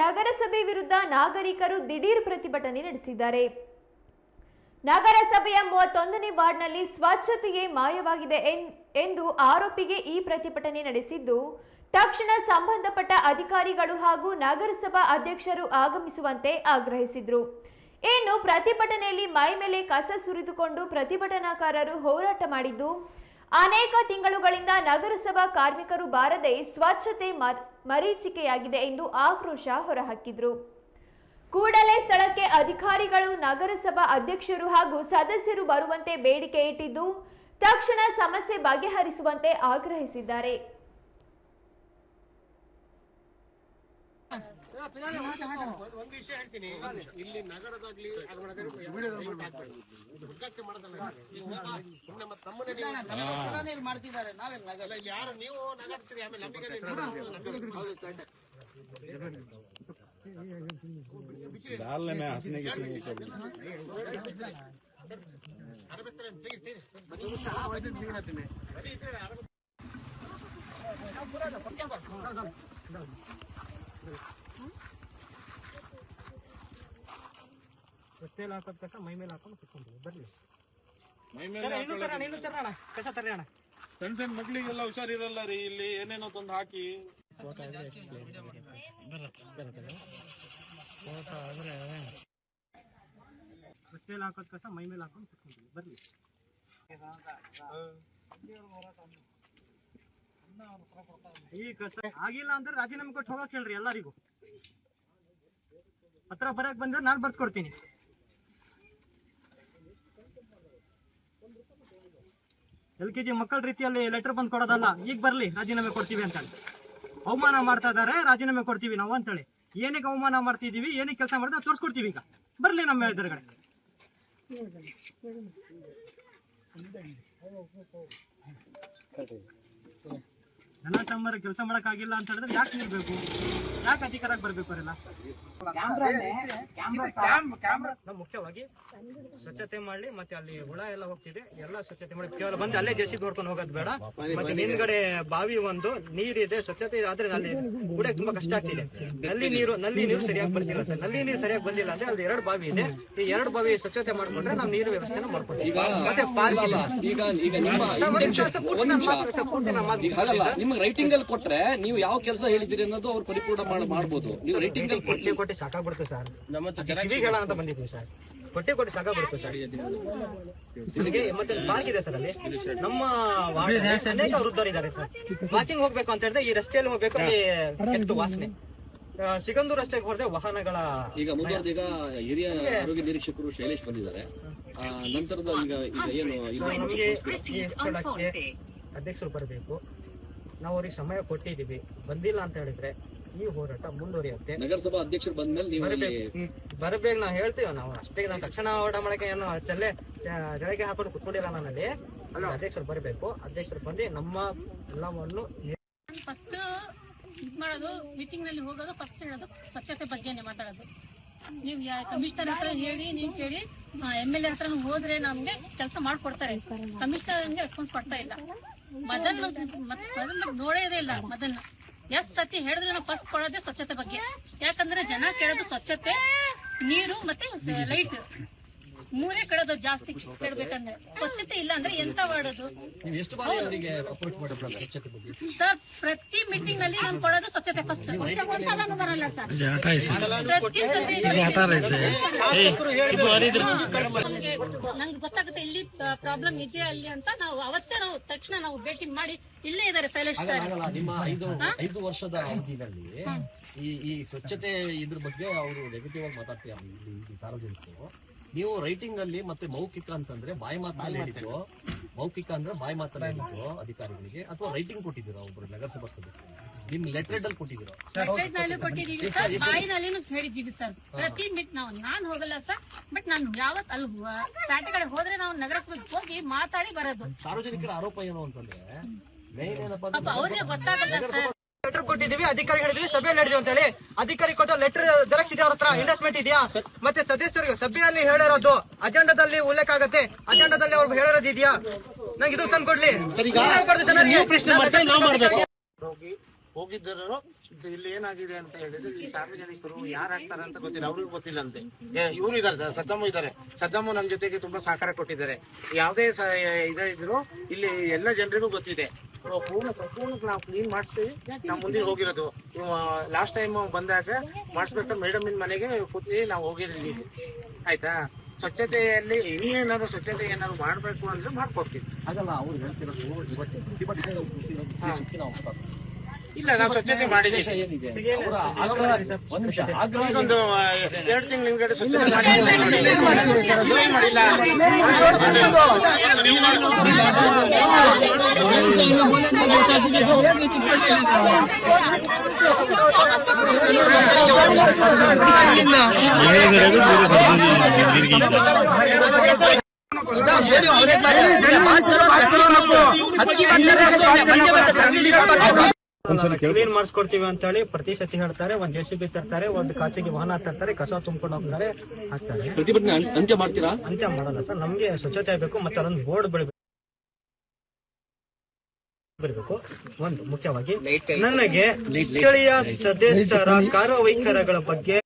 ನಗರಸಭೆ ವಿರುದ್ಧ ನಾಗರಿಕರು ದಿಢೀರ್ ಪ್ರತಿಭಟನೆ ನಡೆಸಿದ್ದಾರೆ. ನಗರಸಭೆಯ ಮೂವತ್ತೊಂದನೇ ವಾರ್ಡ್ನಲ್ಲಿ ಸ್ವಚ್ಛತೆಯೇ ಮಾಯವಾಗಿದೆ ಎಂದು ಆರೋಪಿಗೆ ಈ ಪ್ರತಿಭಟನೆ ನಡೆಸಿದ್ದು, ತಕ್ಷಣ ಸಂಬಂಧಪಟ್ಟ ಅಧಿಕಾರಿಗಳು ಹಾಗೂ ನಗರಸಭಾ ಅಧ್ಯಕ್ಷರು ಆಗಮಿಸುವಂತೆ ಆಗ್ರಹಿಸಿದ್ರು. ಇನ್ನು ಪ್ರತಿಭಟನೆಯಲ್ಲಿ ಮೈ ಮೇಲೆ ಕಸ ಸುರಿದುಕೊಂಡು ಪ್ರತಿಭಟನಾಕಾರರು ಹೋರಾಟ ಮಾಡಿದ್ದು, ಅನೇಕ ತಿಂಗಳುಗಳಿಂದ ನಗರಸಭಾ ಕಾರ್ಮಿಕರು ಬಾರದೆ ಸ್ವಚ್ಛತೆ ಮರೀಚಿಕೆಯಾಗಿದೆ ಎಂದು ಆಕ್ರೋಶ ಹೊರಹಾಕಿದ್ರು. ಕೂಡಲೇ ಸ್ಥಳಕ್ಕೆ ಅಧಿಕಾರಿಗಳು, ನಗರಸಭಾ ಅಧ್ಯಕ್ಷರು ಹಾಗೂ ಸದಸ್ಯರು ಬರುವಂತೆ ಬೇಡಿಕೆ ಇಟ್ಟಿದ್ದು, ತಕ್ಷಣ ಸಮಸ್ಯೆ ಬಗೆಹರಿಸುವಂತೆ ಆಗ್ರಹಿಸಿದ್ದಾರೆ. ಒಂದ್ ವಿಷಯ ಹೇಳ್ತೀನಿ ಇಲ್ಲಿ ನಗರದಾಗ್ಲಿ ದುರ್ಗಕ್ಕೆ ಮಾಡೋದಲ್ಲ ನಮ್ಮನೆ ನೀವು- ಮಾಡ್ತಿದ್ದಾರೆ ಯಾರು ನೀವು ನಗಾಡ್ತೀರಿ ಆಮೇಲೆ ಅರವತ್ತರ ತೆಗಿ. ಹಾಕೋದ್ ಕಸ ಮೈ ಮೇಲೆ ಹಾಕೊಂಡು ಕುತ್ಕೊಂಡ್ವಿ ಬರ್ಲಿ. ಇನ್ನು ತರೋಣ ಇನ್ನು ತರೋಣ. ಕಸ ತರೋಣ ಸಣ್ಣ ಸಣ್ಣ ಮಕ್ಳಿಗೆಲ್ಲ ಹುಷಾರಿರಲ್ಲ ರೀ ಇಲ್ಲಿ ಏನೇನೋ ತಂದು ಹಾಕಿ. ರಸ್ತೆಯಲ್ಲಿ ಹಾಕೋದ್ ಕಸ ಮೈ ಮೇಲೆ ಹಾಕೊಂಡು ಕುತ್ಕೊಂಡ್ವಿ ಬರ್ಲಿ. ಈ ಕಸ ಆಗಿಲ್ಲ ಅಂದ್ರೆ ರಾಜೀನಾಮೆ ಕೊಟ್ಟು ಹೋಗಕ್ ಹೇಳ್ರಿ ಎಲ್ಲರಿಗೂ. ಪತ್ರ ಬರಕ್ ಬಂದ್ರೆ ನಾನ್ ಬರ್ಕೊಡ್ತೀನಿ ಎಲ್ ಕೆ ಜಿ ಮಕ್ಕಳ ರೀತಿಯಲ್ಲಿ ಲೆಟರ್ ಬಂದ್ ಕೊಡೋದಲ್ಲ, ಈಗ ಬರ್ಲಿ, ರಾಜೀನಾಮೆ ಕೊಡ್ತೀವಿ ಅಂತ ಅವಮಾನ ಮಾಡ್ತಾ ಇದಾರೆ, ರಾಜೀನಾಮೆ ಕೊಡ್ತೀವಿ ನಾವು ಅಂತೇಳಿ. ಏನಕ್ಕೆ ಅವಮಾನ ಮಾಡ್ತಿದೀವಿ, ಏನಕ್ಕೆ ಕೆಲಸ ಮಾಡಿದ್ರೆ ತೋರಿಸ್ಕೊಡ್ತೀವಿ ಈಗ. ಬರ್ಲಿ ನಮ್ಮ ಎದುರುಗಡೆ. ಜನ ಸಾಮಾನ್ಯ ಕೆಲಸ ಮಾಡಕ್ ಆಗಿಲ್ಲ ಅಂತ ಹೇಳಿದ್ರೆ ಯಾಕೆ ನಿಲ್ಬೇಕು? ಯಾಕೆ ಅಧಿಕಾರಕ್ಕೆ ಬರ್ಬೇಕು ಅವರೆಲ್ಲ? ನಾವು ಮುಖ್ಯವಾಗಿ ಸ್ವಚ್ಛತೆ ಮಾಡಿ ಮತ್ತೆ ಅಲ್ಲಿ ಹುಳ ಎಲ್ಲ ಹೋಗ್ತಿದೆ. ಎಲ್ಲ ಸ್ವಚ್ಛತೆ ಮಾಡಿ ಕೇವಲ ಬಂದು ಅಲ್ಲೇ ಜೆಸಿ ನೋಡ್ಕೊಂಡು ಹೋಗೋದು ಬೇಡ. ಮತ್ತೆ ಹಿಂದ್ಗಡೆ ಬಾವಿ ಒಂದು ನೀರಿದೆ ಸ್ವಚ್ಛತೆ ಆದ್ರೆ ಅಲ್ಲಿ ಕೂಡ ತುಂಬಾ ಕಷ್ಟ ಆಗ್ತಿದೆ. ನಲ್ಲಿ ನೀರು ನಲ್ಲಿ ನೀರು ಸರಿಯಾಗಿ ಬರ್ತಿಲ್ಲ ಸರ್. ನಲ್ಲಿ ನೀರು ಸರಿಯಾಗಿ ಬಂದಿಲ್ಲ ಅಂದ್ರೆ ಅಲ್ಲಿ ಎರಡು ಬಾವಿ ಇದೆ. ಈ ಎರಡು ಬಾವಿ ಸ್ವಚ್ಛತೆ ಮಾಡ್ಕೊಂಡ್ರೆ ನಾವು ನೀರು ವ್ಯವಸ್ಥೆನ ಮಾಡ್ಕೊತೀವಿ. ಮತ್ತೆ ಪಾರ್ಕ್ ನಿಮ್ಮ ನಿಮ್ಗೆ ರೈಟಿಂಗ್ ಅಲ್ಲಿ ಕೊಟ್ರೆ ನೀವು ಯಾವ ಕೆಲಸ ಹೇಳಿದಿರಿ ಅನ್ನೋದು ಅವ್ರು ಪರಿಪೂರ್ಣ ಮಾಡಿ ಮಾಡ್ಬೋದು. ನೀವು ರೈಟಿಂಗ್ ಅಲ್ಲಿ ಕೊಟ್ಟಿ ಕೊಟ್ಟಿ ಸಾಕಾಗ್ಬಿಡ್ತು ಸರ್. ಕಿವಿಗೆ ಹೇಳ ಅಂತ ಬಂದಿದ್ವಿ ಸರ್. ಕೊಟ್ಟಿ ಕೊಟ್ಟಿ ಸಾಕಾಗ್ಬಿಡ್ತು ಸರ್. ಇಲ್ಲಿಗೆ ಮತ್ತೆ ಪಾರ್ಕ್ ಇದೆ ಸರ್ ಅಲ್ಲಿ. ನಮ್ಮ ಅನೇಕ ಅನೇಕ ವೃದ್ಧರಿದ್ದಾರೆ ಸರ್. ವಾಕಿಂಗ್ ಹೋಗ್ಬೇಕು ಅಂತ ಹೇಳಿದ್ರೆ ಈ ರಸ್ತೆಯಲ್ಲಿ ಹೋಗ್ಬೇಕು ಅಲ್ಲಿ ಕೆಟ್ಟು ವಾಸನೆ. ಸಿಗಂದೂರು ಸಿಗಂದು ರಸ್ತೆಗೆ ಹೋದ್ರೆ ವಾಹನಗಳ ಈಗ ಮುಂದುವರೆದ ಈಗ ಹಿರಿಯ ಆರೋಗ್ಯ ನಿರೀಕ್ಷಕರು ಶೈಲೇಶ್ ಬಂದಿದ್ದಾರೆ. ಆ, ನಂತರದ ಈಗ ಈಗ ಏನು ಇದು ನಮಗೆ ಅಧ್ಯಕ್ಷರು ಬರಬೇಕು. ನಾವು ಅವ್ರಿಗೆ ಸಮಯ ಕೊಟ್ಟಿದ್ದೀವಿ. ಬಂದಿಲ್ಲ ಅಂತ ಹೇಳಿದ್ರೆ ಈ ಹೋರಾಟ ಮುಂದುವರಿಯುತ್ತೆ. ನಗರಸಭಾ ಅಧ್ಯಕ್ಷರು ಬಂದ್ಮೇಲೆ ನೀವು ಬರಬೇಕು. ಬರಬೇಕು ನಾವು ಹೇಳ್ತೀವಿ. ನಾವು ಅಷ್ಟೇ ನಾವು ತಕ್ಷಣ ಹೋರಾಟ ಮಾಡಕ್ಕೆ ಏನು ಚಲ್ಲೆ ಜಳಗೆ ಹಾಕೊಂಡು ಕುತ್ಕೊಂಡಿಲ್ಲ ನಾನಲ್ಲಿ ಅಧ್ಯಕ್ಷರು ಬರಬೇಕು. ಅಧ್ಯಕ್ಷರು ಬಂದು ನಮ್ಮ ಎಲ್ಲವನ್ನು ಫಸ್ಟ್ ಇದು ಮಾಡೋದು ಮೀಟಿಂಗ್ನಲ್ಲಿ ಹೋಗೋದು ಫಸ್ಟ್ ಹೇಳೋದು ಸ್ವಚ್ಛತೆ ಬಗ್ಗೆನೆ ಮಾತಾಡೋದು. ನೀವು ಕಮಿಷನರ್ ಹತ್ರ ಹೇಳಿ ನೀವು ಕೇಳಿ ಎಂ ಎಲ್ ಎ ಹತ್ರ ಹೋದ್ರೆ ನಮ್ಗೆ ಕೆಲಸ ಮಾಡ್ಕೊಡ್ತಾರೆ. ಕಮಿಷನರ್ ಹಂಗೆ ರೆಸ್ಪಾನ್ಸ್ ಕೊಡ್ತಾ ಇಲ್ಲ. ಮದನ್ ಮದನ್ ನೋಡೋದೇ ಇಲ್ಲ ಮದನ್. ಎಷ್ಟ್ ಸತಿ ಹೇಳಿದ್ರು ನಾವು ಫಸ್ಟ್ ಕೊಡೋದೇ ಸ್ವಚ್ಛತೆ ಬಗ್ಗೆ. ಯಾಕಂದ್ರೆ ಜನ ಕೇಳೋದು ಸ್ವಚ್ಛತೆ ನೀರು ಮತ್ತೆ ಲೈಟ್ ಮೂರೇ ಕಡೋದು ಜಾಸ್ತಿ ಕೇಳ್ಬೇಕಂದ್ರೆ ಸ್ವಚ್ಛತೆ ಇಲ್ಲ ಅಂದ್ರೆ ಎಂತ ಮಾಡೋದು? ನೀವು ಎಷ್ಟು ಬಾರಿ ಅವರಿಗೆ ಅಪ್ರೋಚ್ ಮಾಡಿದ್ರೆ ಸ್ವಚ್ಛತೆ ಬಗ್ಗೆ? ಸರ್ ಪ್ರತಿ ಮೀಟಿಂಗ್ನಲ್ಲಿ ನಾನು ಕೊಡೋದು ಸ್ವಚ್ಛತೆ ಫಸ್ಟ್ ಬರಲ್ಲ ಸರ್ ಪ್ರತಿ ನಂಗೆ ಗೊತ್ತಾಗುತ್ತೆ ಇಲ್ಲಿ ಪ್ರಾಬ್ಲಮ್ ಇದೆಯಾ ಅಲ್ಲಿ ಅಂತ ನಾವು ಅವತ್ತೇ ನಾವು ತಕ್ಷಣ ನಾವು ಭೇಟಿ ಮಾಡಿ ಇಲ್ಲೇ ಇದಾರೆ ಶೈಲೇಶ್ ಸರ್. ನಿಮ್ಮ ಐದು ಐದು ವರ್ಷದ ಅವಧಿಯಲ್ಲಿ ಈ ಈ ಸ್ವಚ್ಛತೆ ಇದ್ರ ಬಗ್ಗೆ ಅವರು ನೆಗೆಟಿವ್ ಆಗಿ ಮಾತಾಡ್ತೀವಿ ಇಲ್ಲಿ ಸಾರ್ವಜನಿಕರು? ನೀವು ರೈಟಿಂಗ್ ಅಲ್ಲಿ ಮತ್ತೆ ಮೌಖಿಕ ಅಂತಂದ್ರೆ ಬಾಯಿ ಮಾತಲ್ಲಿ ಹೇಳಿದ್ರು ಮೌಖಿಕ ಅಂದ್ರೆ ಬಾಯಿ ಮಾತಲ್ಲಿ ಹೇಳಿದ್ರು ಅಧಿಕಾರಿಗಳಿಗೆ? ಅಥವಾ ರೈಟಿಂಗ್ ಕೊಟ್ಟಿದ್ದೀರಾ ಒಬ್ರು ನಗರಸಭಾ ಸದಸ್ಯರು ನಿಮ್ ಲೆಟರ್ ಅಲ್ಲಿ ಕೊಟ್ಟಿದ್ದೀರಾ? ಬಾಯಿನಲ್ಲಿ ಬಾಯಿನಲ್ಲಿನೂ ಹೇಳಿದೀವಿ ಸರ್. ಪ್ರತಿ ಮಿಟ್ ನಾವು ನಾನ್ ಹೋಗಲ್ಲ ಸರ್. ಬಟ್ ನಾನು ಯಾವತ್ ಅಲ್ಲಿ ಪ್ಯಾಟೆ ಪೇಟೆ ಕಡೆ ಹೋದ್ರೆ ನಾವು ನಗರಸಭೆಗೆ ಹೋಗಿ ಮಾತಾಡಿ ಬರೋದು. ಸಾರ್ವಜನಿಕರ ಆರೋಪ ಏನು ಅಂತಂದ್ರೆ ಮೇನ್ ಏನಪ್ಪಾ ಪಾಪ ಅವ್ರಿಗೆ ಗೊತ್ತಾಗಲ್ಲ ಸರ್. ಲೆಟರ್ ಕೊಟ್ಟಿದ್ದೀವಿ ಅಧಿಕಾರಿ ಹೇಳಿದ್ವಿ ಸಭೆ ನಡೆದಿವಿ ಅಂತ ಹೇಳಿ. ಅಧಿಕಾರಿ ಕೊಟ್ಟ ಲೆಟರ್ ಜೆರಾಕ್ಸ್ ಇದೆಯಾ ಅವ್ರ ಹತ್ರ? ಇಂಡಸ್ಟ್ಮೆಂಟ್ ಇದೆಯಾ? ಮತ್ತೆ ಸದಸ್ಯರಿಗೆ ಸಭೆಯಲ್ಲಿ ಹೇಳಿರೋದು ಅಜೆಂಡಾದಲ್ಲಿ ಉಲ್ಲೇಖ ಆಗತ್ತೆ. ಅಜೆಂಡಾದಲ್ಲಿ ಅವ್ರು ಹೇಳಿರೋದು ಇದೆಯಾ? ನಂಗೆ ಇದು ತಂದು ಕೊಡ್ಲಿ ಪ್ರಶ್ನೆ ಹೋಗಿ ಹೋಗಿದ್ದರು ಇಲ್ಲಿ ಏನಾಗಿದೆ ಅಂತ ಹೇಳಿದ್ರೆ ಈ ಸಾರ್ವಜನಿಕರು ಯಾರು ಆಗ್ತಾರೆ ಅಂತ ಗೊತ್ತಿಲ್ಲ ಅವ್ರಿಗೂ ಗೊತ್ತಿಲ್ಲ ಅಂತೆ. ಇವರು ಇದ್ದಾರೆ ಸದ್ದಮ್ಮ ಇದ್ದಾರೆ. ಸದ್ದಮ್ಮ ನಮ್ ಜೊತೆಗೆ ತುಂಬಾ ಸಹಕಾರ ಕೊಟ್ಟಿದ್ದಾರೆ. ಯಾವುದೇ ಇದ್ರು ಇಲ್ಲಿ ಎಲ್ಲ ಜನರಿಗೂ ಗೊತ್ತಿದೆ. ಪೂರ್ಣ ಸಂಪೂರ್ಣ ನಾವು ಕ್ಲೀನ್ ಮಾಡಿಸ್ತೀವಿ. ನಾವು ಮುಂದೆ ಹೋಗಿರೋದು. ಲಾಸ್ಟ್ ಟೈಮ್ ಬಂದಾಗ ಮಾಡಿಸ್ಬೇಕಾದ್ರೆ ಮೇಡಮ್ ಮನೆಗೆ ಕೂತಿ ನಾವು ಹೋಗಿದ್ದೀವಿ ಆಯ್ತಾ? ಸ್ವಚ್ಛತೆಯಲ್ಲಿ ಇನ್ನೇನಾದ್ರು ಸ್ವಚ್ಛತೆ ಏನಾದ್ರು ಮಾಡ್ಬೇಕು ಅಂದ್ರೆ ಮಾಡ್ಕೊಡ್ತೀವಿ. ಹಾಗಲ್ಲ ಅವ್ರು ಹೇಳ್ತಿರೋದು ಇಲ್ಲ ನಾವು ಸ್ವಚ್ಛತೆ ಮಾಡಿದ್ದೀವಿ ಒಂದ್ ಎರಡು ತಿಂಗಳ ಹಿಂದ್ಗಡೆ ಸ್ವಚ್ಛತೆ ಮಾಡಿದ್ದೀವಿ. ಏನ್ ಮಾಡಿಲ್ಲ ಕ್ಲೀನ್ ಮಾಡಿಸ್ಕೊಡ್ತೀವಿ ಅಂತ ಹೇಳಿ ಪ್ರತಿ ಸತಿ ಹೇಳ್ತಾರೆ ಒಂದ್ ಜೆ ಸಿ ಬಿ ತರ್ತಾರೆ ಒಂದ್ ಖಾಸಗಿ ವಾಹನ ತರ್ತಾರೆ ಕಸ ತುಂಬ್ಕೊಂಡು ಹೋಗ್ತಾರೆ ಹಾಕ್ತಾರೆ. ಪ್ರತಿಭಟನೆ ಅಂತ್ಯ ಮಾಡ್ತೀರಾ? ಅಂತ್ಯ ಮಾಡಲ್ಲ ಸರ್ ನಮ್ಗೆ ಸ್ವಚ್ಛತೆ ಆಗ್ಬೇಕು ಮತ್ತೆ ಅದೊಂದು ಬೋರ್ಡ್ ಬೆಳಿಬೇಕು ಬರಬೇಕು ಒಂದು ಮುಖ್ಯವಾಗಿ ನನಗೆ ಸ್ಥಳೀಯ ಸದಸ್ಯರ ಕಾರ್ಯವೈಖರಗಳ ಬಗ್ಗೆ